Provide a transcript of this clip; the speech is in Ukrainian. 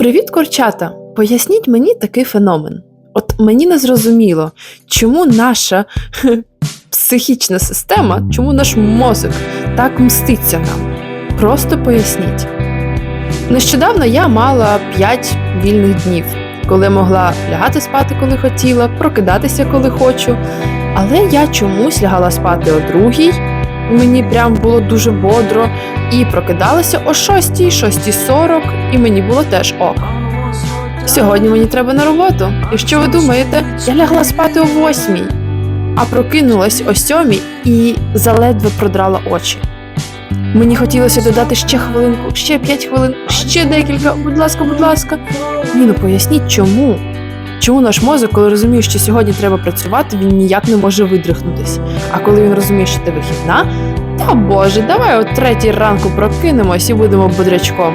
Привіт, корчата! Поясніть мені такий феномен. От мені не зрозуміло, чому наша психічна система, чому наш мозок так мститься нам. Просто поясніть. Нещодавно я мала 5 вільних днів, коли могла лягати спати, коли хотіла, прокидатися, коли хочу. Але я чомусь лягала спати о другій, мені прям було дуже бодро, і прокидалася о 6, 6.40, і мені було теж ок. Сьогодні мені треба на роботу. І що ви думаєте? Я лягла спати о 8, а прокинулась о 7 і заледве продрала очі. Мені хотілося додати ще хвилинку, ще 5 хвилин, ще декілька. Будь ласка, будь ласка. Ні, ну поясніть, чому? Чому наш мозок, коли розуміє, що сьогодні треба працювати, він ніяк не може видрихнутись. А коли він розуміє, що ти вихідна, та боже, давай о третій ранку прокинемось і будемо бодрячком.